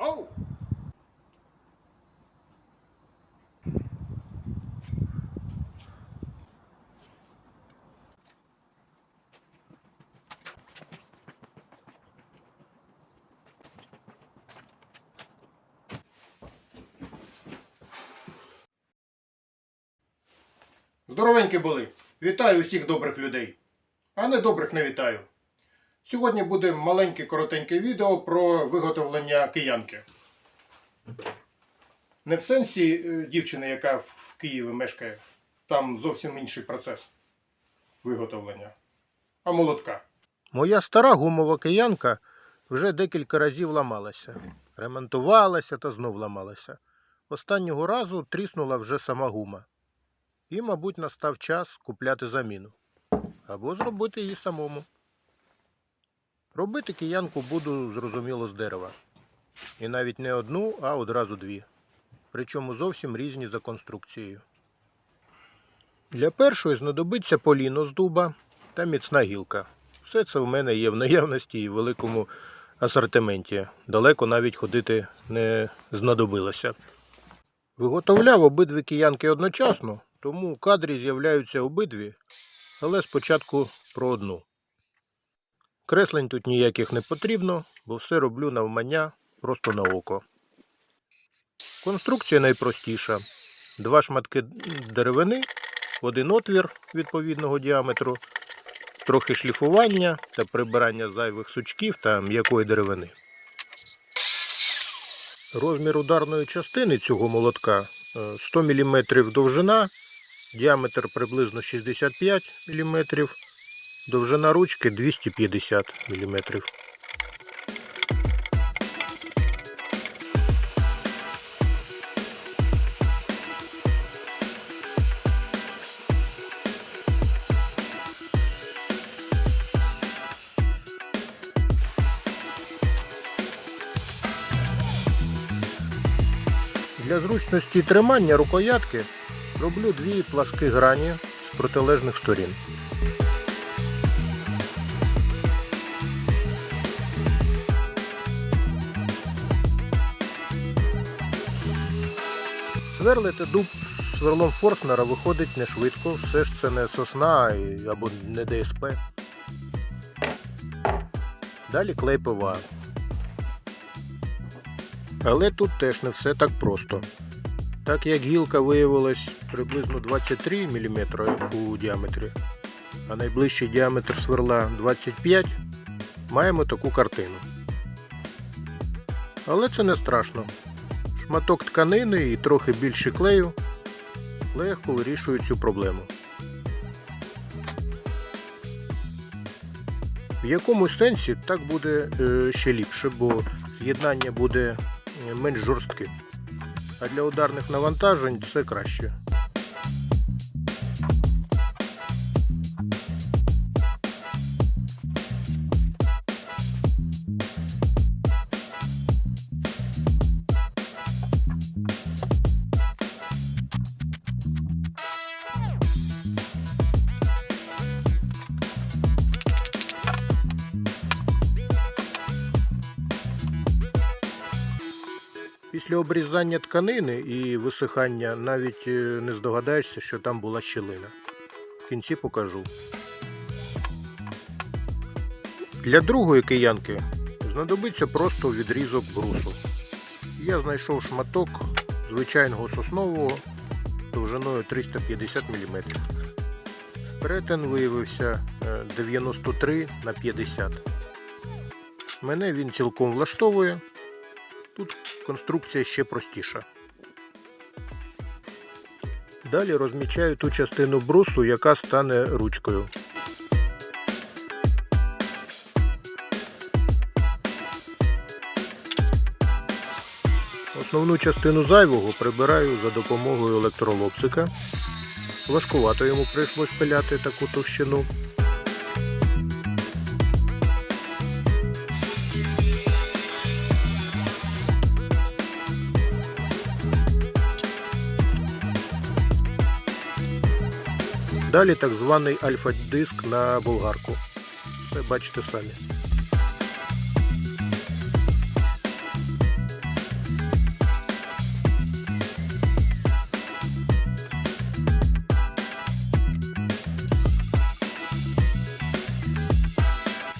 Оу! Здоровенькі були. Вітаю усіх добрих людей. А недобрих не вітаю. Сьогодні буде маленьке коротеньке відео про виготовлення киянки. Не в сенсі е, дівчини, яка в- в Києві мешкає. Там зовсім інший процес виготовлення. А молотка. Моя стара гумова киянка вже декілька разів ламалася. Ремонтувалася та знов ламалася. Останнього разу тріснула вже сама гума. І, мабуть, настав час купляти заміну. Або зробити її самому. Робити киянку буду, зрозуміло, з дерева. І навіть не одну, а одразу дві. Причому зовсім різні за конструкцією. Для першої знадобиться поліно з дуба та міцна гілка. Все це в мене є в наявності і в великому асортименті. Далеко навіть ходити не знадобилося. Виготовляв обидві киянки одночасно, тому у кадрі з'являються обидві, але спочатку про одну. Креслень тут ніяких не потрібно, бо все роблю навмання просто на око. Конструкція найпростіша. Два шматки деревини, один отвір відповідного діаметру, трохи шліфування та прибирання зайвих сучків та м'якої деревини. Розмір ударної частини цього молотка е, 100 мм довжина, діаметр приблизно 65 мм, довжина ручки 250 мм. Для зручності тримання рукоятки роблю дві пласкі грані з протилежних сторін. Сверлити дуб сверлом Форснера виходить не швидко, все ж це не сосна або не ДСП. Далі клей ПВА. Але тут теж не все так просто. Так як гілка виявилась приблизно 23 мм у діаметрі, а найближчий діаметр сверла 25, маємо таку картину. Але це не страшно. Шматок тканини і трохи більше клею легко вирішують цю проблему. В якомусь сенсі так буде е, ще ліпше, бо з'єднання буде е, менш жорстке. А для ударних навантажень це краще. Після обрізання тканини і висихання навіть е, не здогадаєшся, що там була щілина. В кінці покажу. Для другої киянки знадобиться просто відрізок брусу. Я знайшов шматок звичайного соснового довжиною 350 мм. Перетин виявився е, 93 на 50. Мене він цілком влаштовує. Тут конструкція ще простіша. Далі розмічаю ту частину брусу, яка стане ручкою. Основну частину зайвого прибираю за допомогою електролобзика. Важкувато йому прийшлось пиляти таку товщину. Далі так званий альфа-диск на булгарку. Це бачите самі.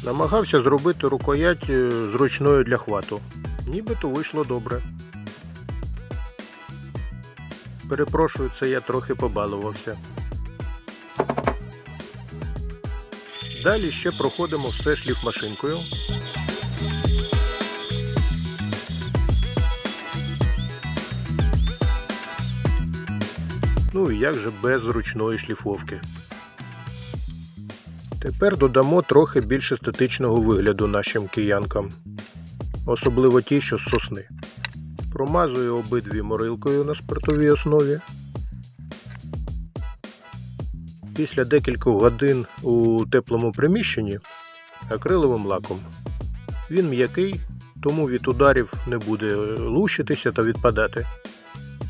Намагався зробити рукоять е, зручною для хвату. Нібито вийшло добре. Перепрошую, це я трохи побалувався. Далі ще проходимо все шліфмашинкою. Ну і як же без ручної шліфовки. Тепер додамо трохи більш естетичного вигляду нашим киянкам, особливо ті, що з сосни. Промазую обидві морилкою на спиртовій основі. Після декількох годин у теплому приміщенні акриловим лаком. Він м'який, тому від ударів не буде лущитися та відпадати.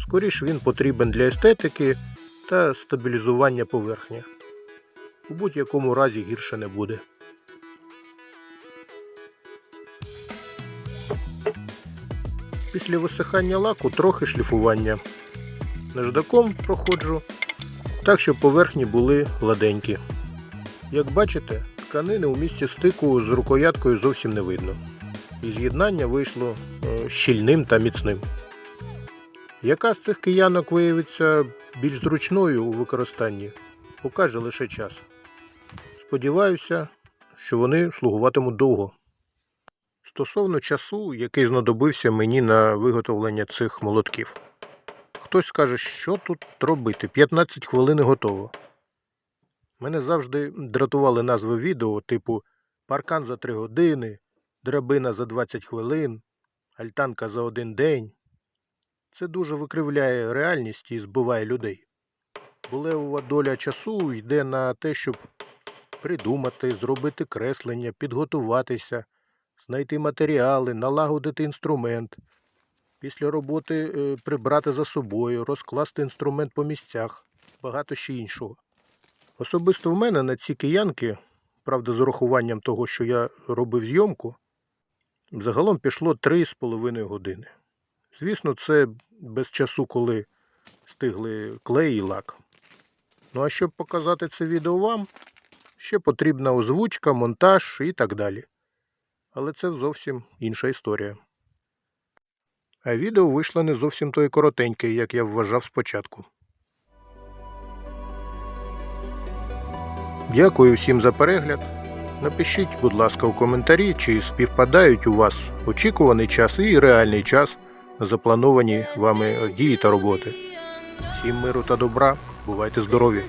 Скоріш він потрібен для естетики та стабілізування поверхні. У будь-якому разі гірше не буде. Після висихання лаку трохи шліфування. Наждаком проходжу так, щоб поверхні були гладенькі. Як бачите, тканини у місці стику з рукояткою зовсім не видно. І з'єднання вийшло е, щільним та міцним. Яка з цих киянок виявиться більш зручною у використанні, покаже лише час. Сподіваюся, що вони слугуватимуть довго. Стосовно часу, який знадобився мені на виготовлення цих молотків. Хтось скаже, що тут робити? 15 хвилин готово. Мене завжди дратували назви відео, типу паркан за 3 години, драбина за 20 хвилин, альтанка за один день. Це дуже викривляє реальність і збиває людей. Булевова доля часу йде на те, щоб придумати, зробити креслення, підготуватися, знайти матеріали, налагодити інструмент. Після роботи е, прибрати за собою, розкласти інструмент по місцях, багато ще іншого. Особисто в мене на ці киянки, правда, з урахуванням того, що я робив зйомку, загалом пішло 3,5 години. Звісно, це без часу, коли стигли клей і лак. Ну а щоб показати це відео вам, ще потрібна озвучка, монтаж і так далі. Але це зовсім інша історія. А відео вийшло не зовсім тої коротеньке, як я вважав спочатку. Дякую всім за перегляд. Напишіть, будь ласка, у коментарі, чи співпадають у вас очікуваний час і реальний час заплановані вами дії та роботи. Всім миру та добра, бувайте здорові!